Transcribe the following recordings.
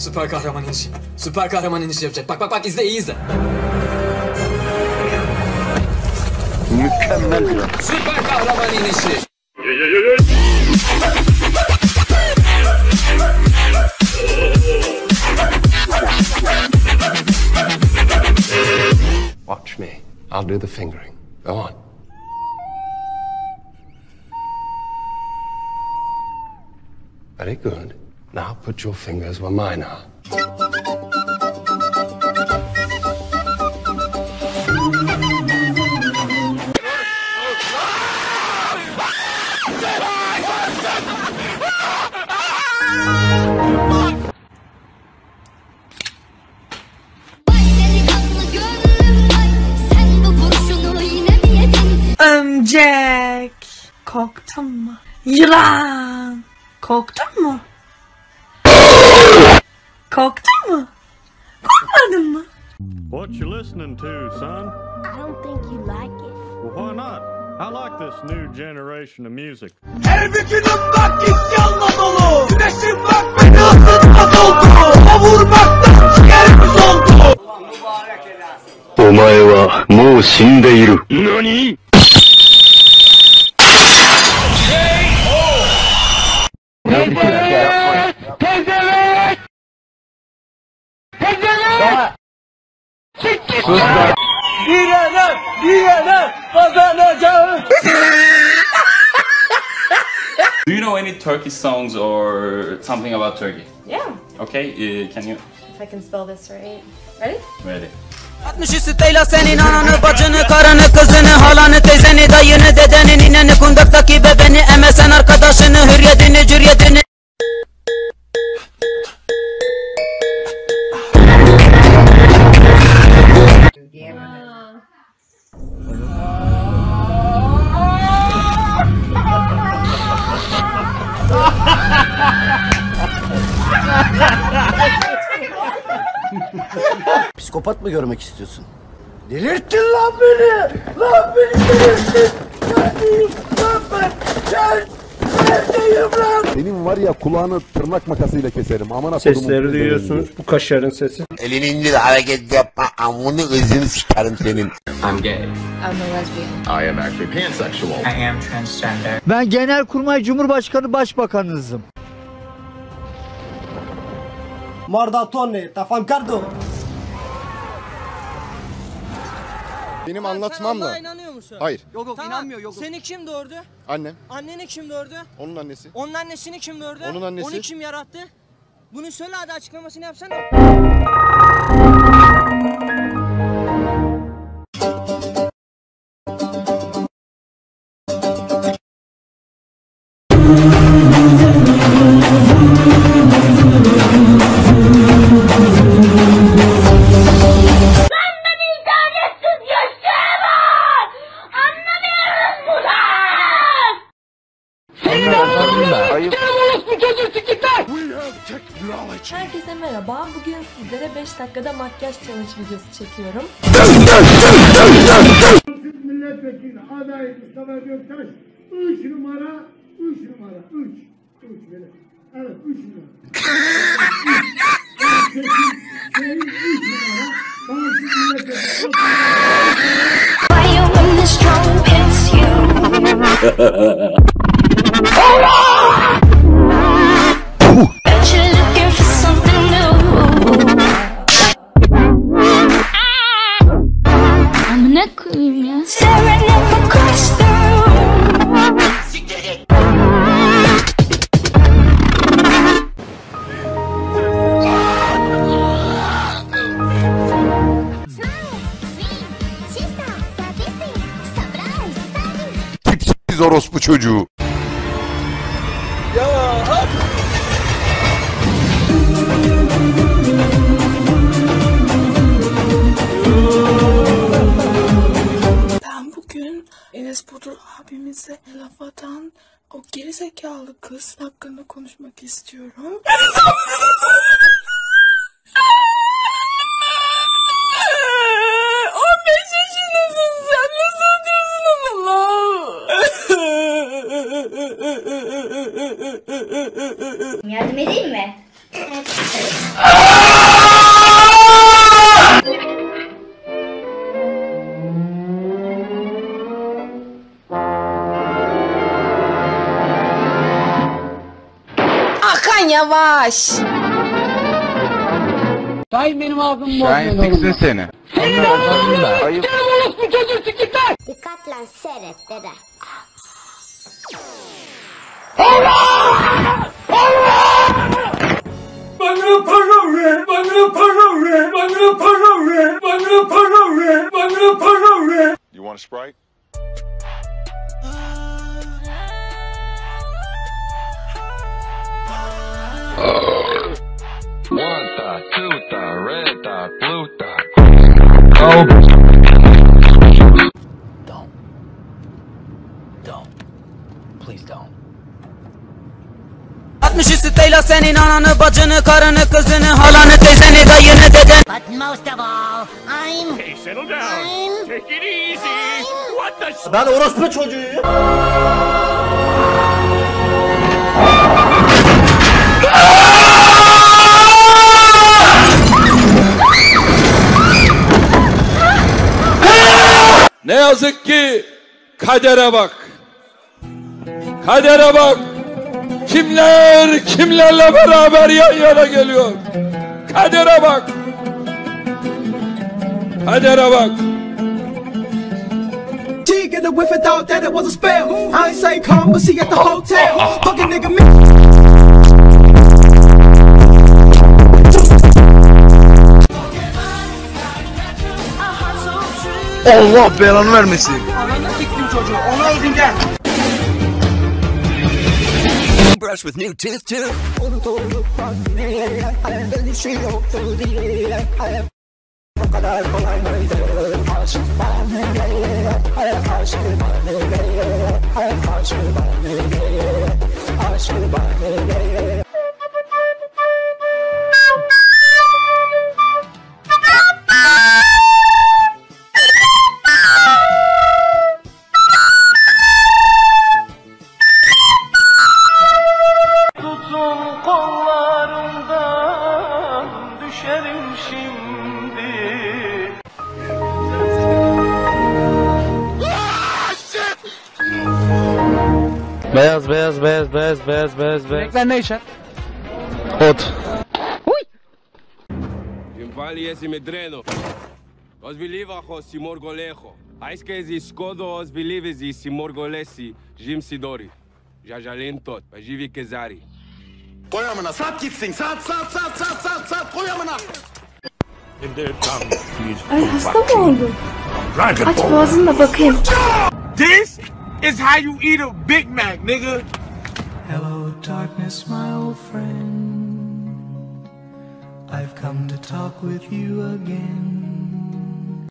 Süper kahraman inişi. Süper kahraman inişi yapacak. Bak bak bak izle iyi izle. Mükemmel bir Süper kahraman inişi. Watch me. I'll do the fingering. Go on. Very good. Now put your fingers where mine are. Örümcek. Korktun? Yılan. Korktun? Korktun mu? Korkmadın mı? What you listening to, son? I don't think you like it. Well, why not? I like this new generation of music. Her bütünüm bak git yanma dolu. Güneşim bak beni ısıtma doldu. Kavurmaktan ciğerimiz oldu. Omae wa mou shindeiru. Nani? K.O. Sus lan. Direnen, direnen kazanacağız. Do you know any Turkish songs or something about Turkey? Yeah. Okay, uh, can you? If I can spell this right. Ready? Ready. 60 üstüyle senin ananı, bacını, karını, kızını, halanı, teyzeni, dayını, dedeni, nineni, kundaktaki bebeni, emesen arkadaşını, hürriyetini, cürriyetini. Psikopat mı görmek istiyorsun? Delirttin lan beni! Lan beni delirttin! Neredeyim lan ben? Gel! Neredeyim lan? Benim var ya kulağını tırnak makasıyla keserim. Aman Sesleri duyuyorsunuz. Bu kaşarın sesi. Elini indir hareket yapma. Amını ızını sikerim senin. I'm gay. I'm a lesbian. I am actually pansexual. I am transgender. Ben Genelkurmay Cumhurbaşkanı Başbakanınızım. Mordatone, tafankardo. Benim anlatmamla. inanıyor musun? Hayır. Yok yok inanmıyor yok. Seni kim doğurdu? Annem. Anneni kim doğurdu? Onun annesi. Onun annesini kim doğurdu? Onun annesi. Onu kim yarattı? Bunu söyle hadi açıklamasını yapsana. 15 dakikada makyaj challenge videosu çekiyorum. Milletvekili adayı Mustafa Göktaş 3 numara 3 numara 3 3 böyle. Evet 3 numara. Seçim 3 numara. Bağımsız milletvekili. Why you in the? Amına koyayım ya Tipsiz orospu çocuğu. Laf atan o gerizekalı kız hakkında konuşmak istiyorum. Yardım edeyim mi? yavaş. Şahin benim ağzım Şahin siksin seni. Dikkat lan seyret dede. Bana para ver, bana para ver, bana para ver, bana para ver, bana para ver. You want a Sprite? Please don't. 60 üstüyle senin ananı bacını karını kızını halanı teyzeni dayını deden But most of all, I'm... Hey, settle down. Take it easy. What the? Ben orospu çocuğuyum. Ne yazık ki kadere bak. Kadere bak. Kimler kimlerle beraber yan yana geliyor. Kadere bak. Kadere bak. Get a whiff and thought that it was a spell I ain't say come but she at the hotel Fucking nigga me Allah belanı vermesin. Brush with new teeth too Tutun beyaz beyaz. Renkler ne içer? Ot. Vali esi medreno. Os biliva ho si morgolejo. Ais que esi skodo os bilive esi si morgolesi jim sidori. Jajalin tot, pa jivi kezari. Koy amına sat gitsin sat sat sat sat sat sat koy amına. Ay hasta mı oldun? Aç boğazını bakayım. This is how you eat a Big Mac, nigga. Darkness my old friend I've come to talk with you again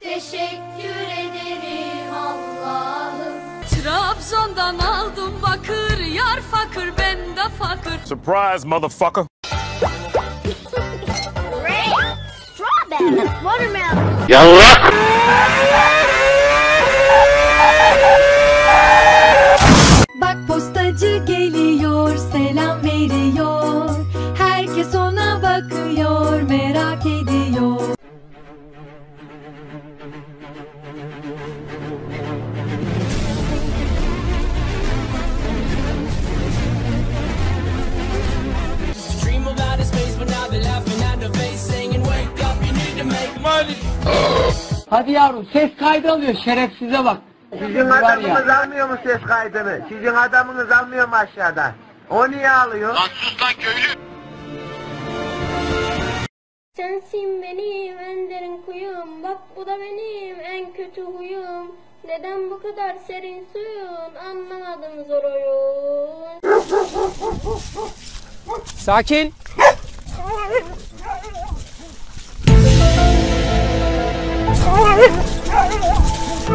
Teşekkür ederim Allah'ım. Trabzon'dan aldım bakır, yar fakir ben de fakir. Surprise, motherfucker. Strawberry, watermelon. Yallah! Postacı geliyor, selam veriyor. Herkes ona bakıyor, merak ediyor. Hadi yavrum ses kaydı alıyor şerefsize bak Sizin adamınız almıyor mu ses kaydını? Sizin adamınız almıyor mu aşağıdan? O niye alıyor? Sensin benim en derin kuyum. Bak bu da benim en kötü huyum. Neden bu kadar serin suyun? Anlamadım zor oyun. Sakin I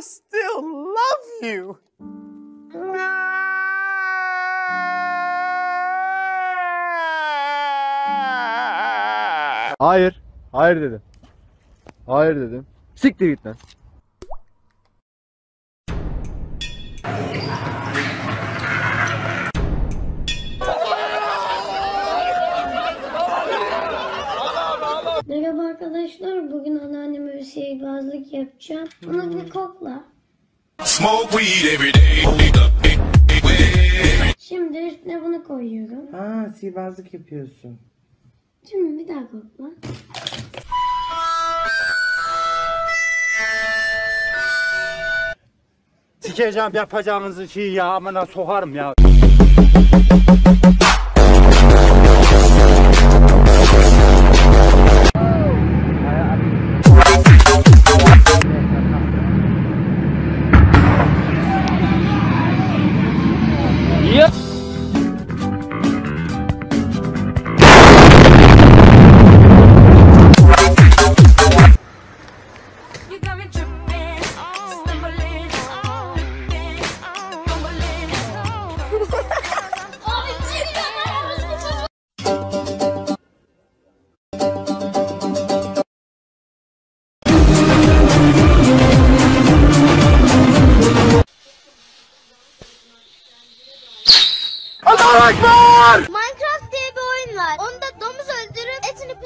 still love you. Hayır. Hayır dedim. Hayır dedim. Siktir git lan. Temizlik yapacağım. Bunu bir kokla. Every day. Şimdi üstüne bunu koyuyorum. Ha sihirbazlık yapıyorsun. Şimdi bir daha kokla. Sikeceğim yapacağınızı şey ya amına sokarım ya.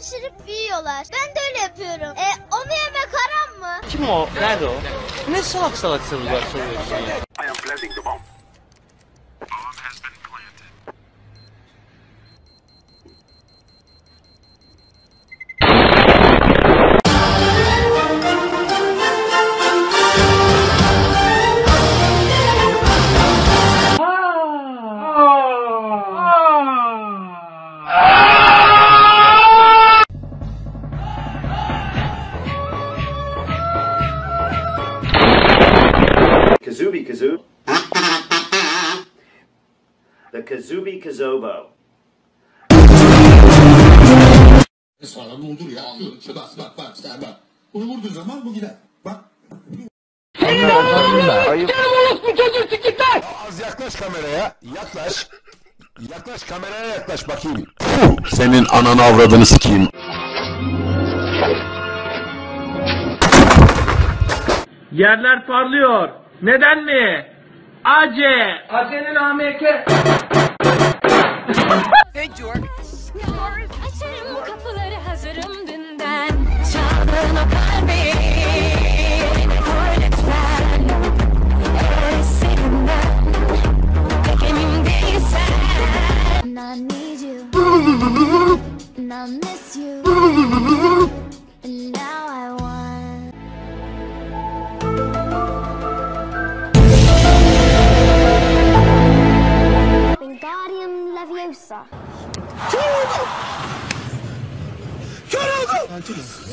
Pişirip yiyorlar. Ben de öyle yapıyorum. E, onu yemek haram mı? Kim o? Nerede o? Ne salak salak sorular soruyorsun ya? Kazubi Kazobo. Sağlam olur ya. Bak bak bak sen bak. Bunu vurduğun zaman bu gider. Bak. Az yaklaş kameraya. Yaklaş. Yaklaş kameraya yaklaş bakayım. Senin ananı avradını sikeyim. Yerler parlıyor. Neden mi? AC. AC'nin AMK. And I miss you. And now I want. Wingardium Leviosa.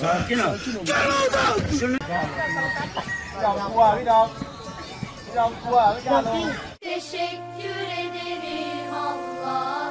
Sakin ol. Teşekkür ederim Allah'ım.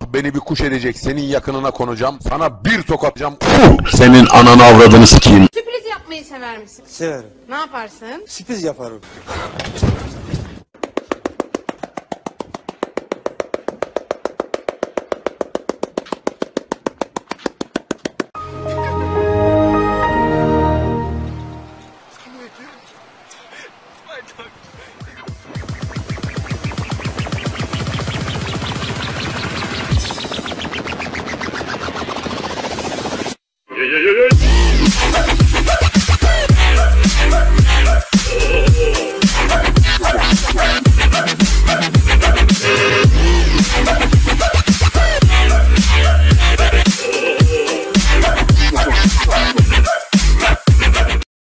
Allah beni bir kuş edecek. Senin yakınına konacağım. Sana bir tokat atacağım. Senin ananı avradını sikeyim. Sürpriz yapmayı sever misin? Severim. Ne yaparsın? Sürpriz yaparım.